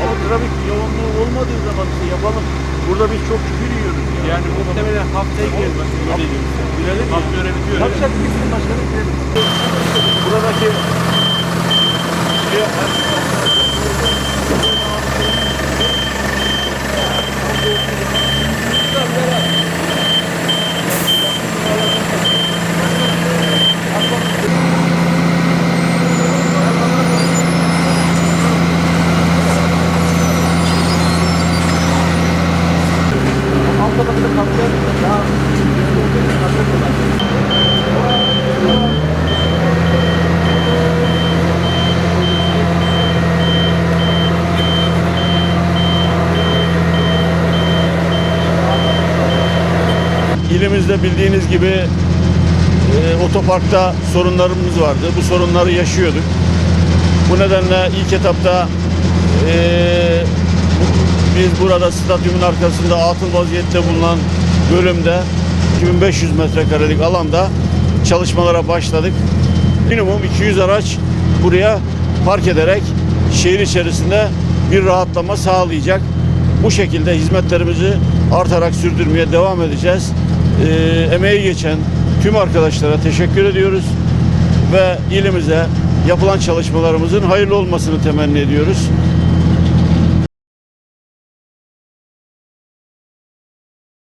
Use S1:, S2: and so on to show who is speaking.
S1: Ama trafik yoğunluğu olmadığı zaman işte yapalım. Burada biz çok küfür yiyoruz. Yani muhtemelen haftaya gelmez. Girelim mi? Hafta öyle bitiyor. Yapacak mısın başkanım? Girelim. Buradaki İlimizde bildiğiniz gibi e, otoparkta sorunlarımız vardı. Bu sorunları yaşıyorduk. Bu nedenle ilk etapta e, biz burada stadyumun arkasında atıl vaziyette bulunan bölümde 2500 metrekarelik alanda çalışmalara başladık. Minimum 200 araç buraya park ederek şehir içerisinde bir rahatlama sağlayacak. Bu şekilde hizmetlerimizi artarak sürdürmeye devam edeceğiz. Ee, emeği geçen tüm arkadaşlara teşekkür ediyoruz ve ilimize yapılan çalışmalarımızın hayırlı olmasını temenni ediyoruz.